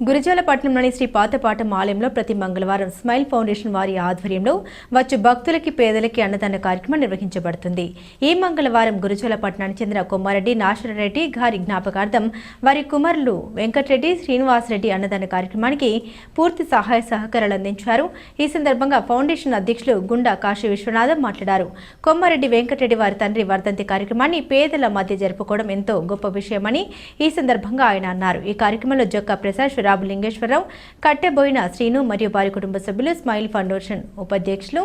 గురిజాలపట్నంలోని శ్రీ పాతపాటం ఆలయంలో ప్రతి మంగళవారం స్మైల్ ఫౌండేషన్ వారి ఆధ్వర్యంలో వచ్చు భక్తులకి పేదలకి అన్నదాన కార్యక్రమం నిర్వహించబడుతుంది. ఈ మంగళవారం గురిజాలపట్నానికి చెందిన కొమ్మారెడ్డి నాశరెడ్డి గారి జ్ఞాపకార్థం వారి కుమారులు వెంకటరెడ్డి శ్రీనివాసరెడ్డి అన్నదాన కార్యక్రమానికి పూర్తి సహాయ సహకారాలు అందించారు. ఈ సందర్భంగా ఫౌండేషన్ అధ్యక్షులు గుండా కాశీ విశ్వనాథం మాట్లాడారు. కొమ్మారెడ్డి వెంకటరెడ్డి వారి తండ్రి వర్ధంతి కార్యక్రమాన్ని పేదల మధ్య జరుపుకోవడం ఎంతో గొప్ప విషయమని ఈ సందర్భంగా ఆయన అన్నారు. ఈ కార్యక్రమంలో జొక్క ప్రసాద్ రాబు లింగేశ్వరరావు కట్టెబోయిన శ్రీను మరియు వారి కుటుంబ సభ్యులు స్మైల్ ఫౌండేషన్ ఉపాధ్యక్షులు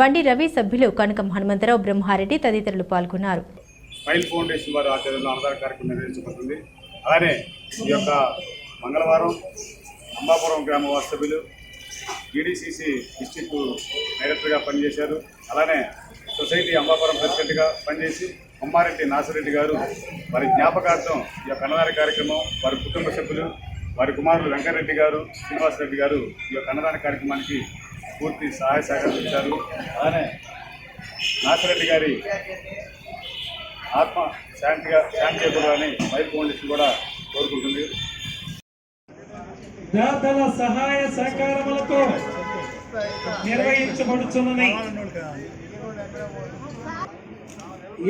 బండి రవి సభ్యులు కనకం హనుమంతరావు బ్రహ్మారెడ్డి తదితరులు పాల్గొన్నారు. స్మైల్ ఫౌండేషన్ వారి ఆధ్వర్యంలో అన్నదాన కార్యక్రమం నిర్వహించబడుతుంది. అలానే ఈ యొక్క మంగళవారం అంబాపురం గ్రామ వాస్తవ్యులు ఈడీసీసీ డిస్టిక్ డైరెక్టర్గా పనిచేశారు. అలానే సొసైటీ అంబాపురం ప్రెసిడెంట్గా పనిచేసి అమ్మారెడ్డి నాసిరెడ్డి గారు వారి జ్ఞాపకార్థం ఈ యొక్క అన్నదాన కార్యక్రమం వారి కుటుంబ సభ్యులు వారి కుమారులు వెంకటరెడ్డి గారు శ్రీనివాసరెడ్డి గారు ఈ యొక్క అన్నదాన కార్యక్రమానికి పూర్తి సహాయ సహకారం ఇచ్చారు అలానే నాసిరెడ్డి గారి ఆత్మ శాంతిగా శాంతి చేకూరాలని మైల్ ఫౌండేషన్ కూడా కోరుకుంటుంది. దాతల సహాయ సహకారములతో నిర్వహించబడుతున్నది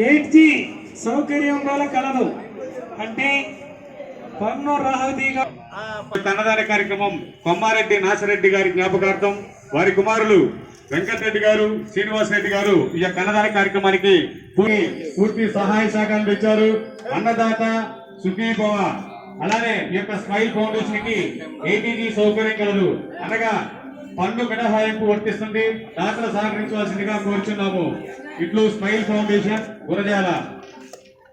ఎయిట్ జీ సౌకర్యం గల కలదు అంటే పన్ను రహదీగా అన్నదాన కార్యక్రమం కొమ్మారెడ్డి నాసిరెడ్డి గారి జ్ఞాపకార్థం వారి కుమారులు వెంకటరెడ్డి గారు శ్రీనివాస్ రెడ్డి గారు ఈ యొక్క అన్నదాన కార్యక్రమానికి పూర్తి పూర్తి సహాయ సహకారాలు ఇచ్చారు అన్నదాత సుఖీభవ. అలానే ఈ యొక్క స్మైల్ ఫౌండేషన్కి ఏటీజీ సౌకర్యం కలదు. అనగా పన్ను మినహాయింపు వర్తిస్తుంది. దాతలు సహకరించవలసిందిగా కోరుచున్నాము. ఇట్లు స్మైల్ ఫౌండేషన్ గురజాల.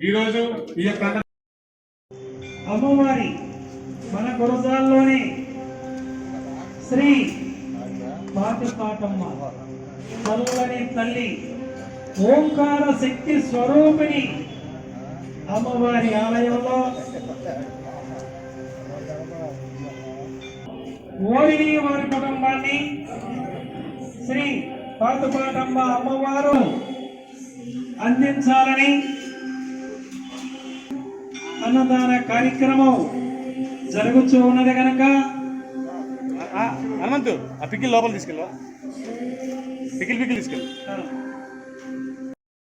ఈరోజు ఈ యొక్క అమ్మవారి మన గురజాల్లోనే శ్రీ పాటిపాటమ్మ చల్లని తల్లి ఓంకార శక్తి స్వరూపిణి అమ్మవారి ఆలయంలో. ఓరిని వారి కుటుంబాన్ని శ్రీ పాతుపాటమ్మ అమ్మవారు అందించాలని అన్నదాన కార్యక్రమం జరుగుతూ ఉన్నది కనుక హనుమంతు ఆ పికిల్ లోపల తీసుకెళ్ళు పికిల్ పికిల్ తీసుకెళ్ళు.